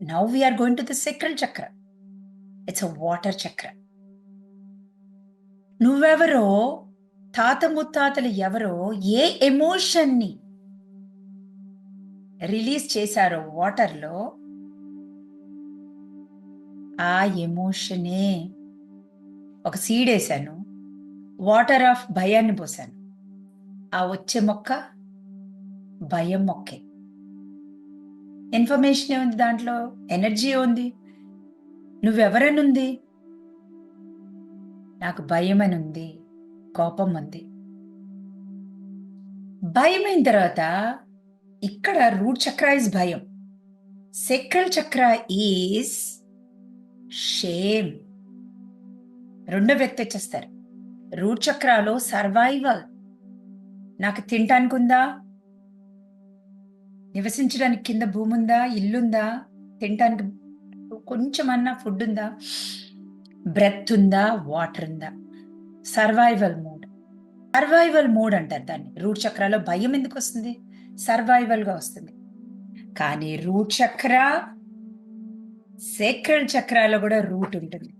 Now we're going to the sacral chakra it's a water chakra నువ్వెవరో తాత ముత్తాతలు ఎవరో ఏ ఎమోషన్ని రిలీజ్ చేశారో వాటర్లో ఆ ఎమోషనే ఒక సీడ్ వేసాను వాటర్ ఆఫ్ భయాన్ని పోసాను ఆ వచ్చే మొక్క భయం మొక్కే. ఇన్ఫర్మేషన్ ఏముంది దాంట్లో? ఎనర్జీ ఉంది నువ్వెవరని ఉంది నాకు భయం అని ఉంది కోపం ఉంది భయం అయిన తర్వాత ఇక్కడ రూట్ చక్ర ఇస్ భయం. సెక్రల్ చక్ర ఈస్ షేమ్ రెండో వ్యక్తి వచ్చేస్తారు. రూట్ చక్రాలో సర్వైవల్ నాకు తినటానికి ఉందా నివసించడానికి కింద భూమి ఉందా ఇల్లుందా తినటానికి కొంచెమన్నా ఫుడ్ ఉందా బ్రెత్ ఉందా వాటర్ ఉందా సర్వైవల్ మూడ్. సర్వైవల్ మూడ్ అంటారు దాన్ని. రూట్ చక్రాలో భయం ఎందుకు వస్తుంది సర్వైవల్గా వస్తుంది. కానీ రూట్ చక్ర సేక్రల్ చక్రాలో కూడా రూట్ ఉంటుంది.